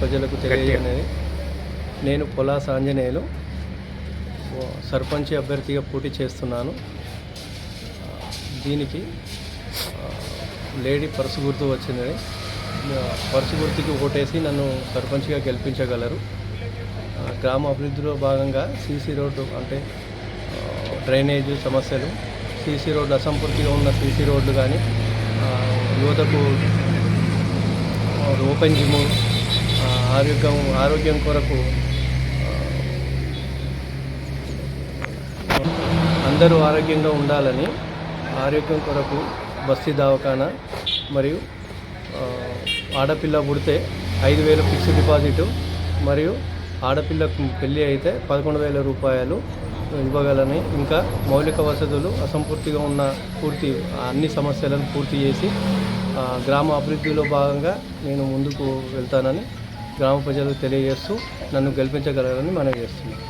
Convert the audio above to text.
ప్రజలకు తెలియజేయనేది నేను పొలాస ఆంజనేయులు. సర్పంచ్ అభ్యర్థిగా పోటీ చేస్తున్నాను. దీనికి లేడీ పర్సు గుర్తు వచ్చింది ఆ, పర్సు గుర్తుకి ఓటేసి నన్ను సర్పంచ్గా గెలిపించగలరు. గ్రామ అభివృద్ధిలో భాగంగా సీసీ రోడ్డు అంటే డ్రైనేజ్ సమస్యలు. సీసీ రోడ్డు అసంపూర్తిగా ఉన్న సీసీ రోడ్లు కానీ యువతకు ఓపెన్ జిమ్ ఆరోగ్యం ఆరోగ్యం కొరకు అందరూ ఆరోగ్యంగా ఉండాలని ఆరోగ్యం కొరకు బస్తీ దవాఖానా మరియు ఆడపిల్ల పుడితే ఐదు వేల ఫిక్స్డ్ డిపాజిట్ మరియు ఆడపిల్లకు పెళ్ళి అయితే పదకొండు వేల రూపాయలు ఇవ్వగలని. ఇంకా మౌలిక వసతులు అసంపూర్తిగా ఉన్న పూర్తి అన్ని సమస్యలను పూర్తి చేసి గ్రామ అభివృద్ధిలో భాగంగా నేను ముందుకు వెళ్తానని గ్రామ ప్రజలకు తెలియజేస్తూ నన్ను గెలిపించగలరని మనవి చేస్తున్నాను.